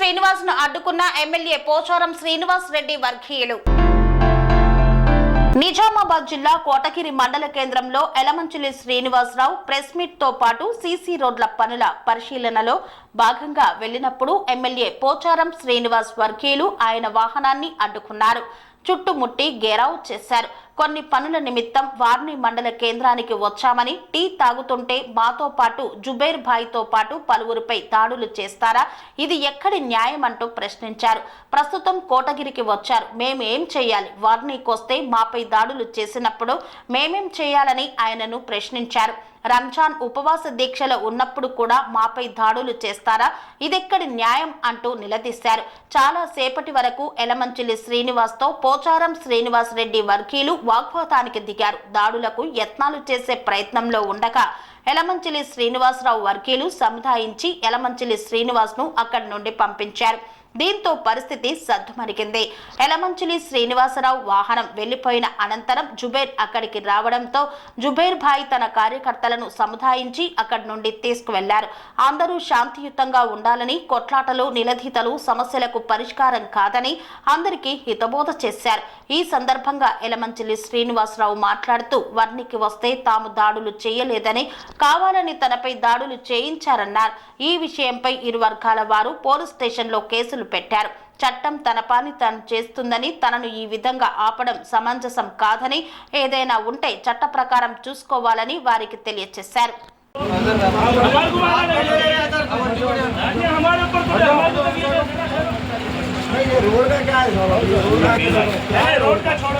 శ్రీనివాస్ను అడ్డుకున్న ఎమ్మెల్యే పోచారం శ్రీనివాస్ రెడ్డి వర్గీయులు. నిజామాబాద్ జిల్లా కోటగిరి మండల కేంద్రంలో ఎలమంచిలి శ్రీనివాసరావు ప్రెస్ మీట్తో పాటు సీసీ రోడ్ల పనుల పరిశీలనలో భాగంగా వెళ్ళినప్పుడు ఎమ్మెల్యే పోచారం శ్రీనివాస్ వర్గీయులు ఆయన వాహనాన్ని అడ్డుకున్నారు. చుట్టుముట్టి గేరావు చేశారు. కొన్ని పనుల నిమిత్తం వార్ని మండల కేంద్రానికి వచ్చామని టీ తాగుతుంటే మాతో పాటు జుబేర్ భాయ్తో పాటు పలువురిపై దాడులు చేస్తారా? ఇది ఎక్కడి న్యాయం అంటూ ప్రశ్నించారు. ప్రస్తుతం కోటగిరికి వచ్చారు. మేమేం చేయాలి? వార్నీకొస్తే మాపై దాడులు చేసినప్పుడు మేమేం చేయాలని ఆయనను ప్రశ్నించారు. రంజాన్ ఉపవాస దీక్షలో ఉన్నప్పుడు కూడా మాపై దాడులు చేస్తారా? ఇదెక్కడి న్యాయం అంటూ నిలదీశారు. చాలా సేపటి వరకు ఎలమంచిలి శ్రీనివాస్తో పోచారం శ్రీనివాస్ రెడ్డి వర్గీయులు వాగ్వాదానికి దిగారు. దాడులకు యత్నాలు చేసే ప్రయత్నంలో ఉండగా ఎలమంచిలి శ్రీనివాసరావు వర్గీయులు సముదాయించి ఎలమంచిలి శ్రీనివాస్ను అక్కడి నుండి పంపించారు. దీంతో పరిస్థితి సద్దుమరిగింది. ఎలమంచిలి శ్రీనివాసరావు వాహనం వెళ్ళిపోయిన అనంతరం జుబేర్ అక్కడికి రావడంతో జుబేర్ భాయ్ తన కార్యకర్తలను సముదాయించి అక్కడి నుండి తీసుకువెళ్ళారు. అందరూ శాంతియుతంగా ఉండాలని కొట్లాటలు నిలదీతలు సమస్యలకు పరిష్కారం కాదని అందరికీ హితబోధ చేశారు. ఈ సందర్భంగా ఎలమంచిలి శ్రీనివాసరావు మాట్లాడుతూ వర్ణికి వస్తే తాము దాడులు చేయలేదని కావాలని తనపై దాడులు చేయించారన్నారు. ఈ విషయంపై ఇరు వర్గాల వారు పోలీస్ స్టేషన్లో కేసులు పెట్టారు చట్టం తన పని తాను చేస్తుందని తనను ఈ విధంగా ఆపడం సమంజసం కాదని ఏదైనా ఉంటే చట్ట ప్రకారం చూసుకోవాలని వారికి తెలియజేశారు हमारे को मारना नहीं है हमारे ऊपर थोड़े हमारे को तकलीफ है रोड का क्या है रोड का नहीं, रोड का छोड़ो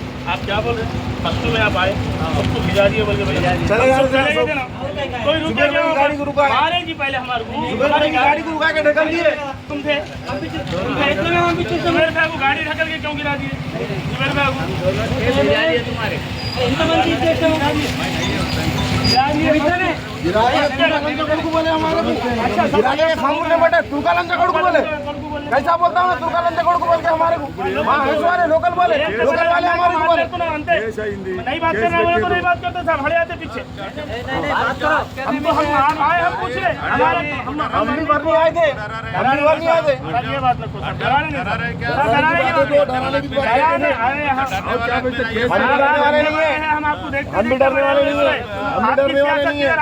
आप क्या बोल रहे हैं? में आप आए उसको भिजा दिए बोल कोई रुके गाड़ी को रुका मारे जी पहले हमारे गाड़ी को रुका के ढकल दिए। तुम थे। जुबेर साहब को गाड़ी ढकल के क्यों गिरा दिए? जुबेर साहब तुम्हारे। गिरा दिए। अच्छा, अच्छा। तो बोले हमारा अच्छा, गिरा दिए सामने बटे तू का लंचा बोले। कैसा बोलता हूँ तुलकालंचा कड़कू बोल के हमारे को हाँ हंस वाले लोकल बोले। लोकल वाले हमारे को बोले। नहीं बात करना बोले तो नहीं बात करते साहब हड़े आते पीछे। हम हम आए हम पूछ रहे हमारे हम हम भी भरने आए थे। हम भी भरने आए थे। सर, ये बात सर डराने नहीं सर सर, की की हैं हम। नहीं है। आपको देखते हम भी डरने वाले नहीं है। हम भी डरने वाले नहीं है?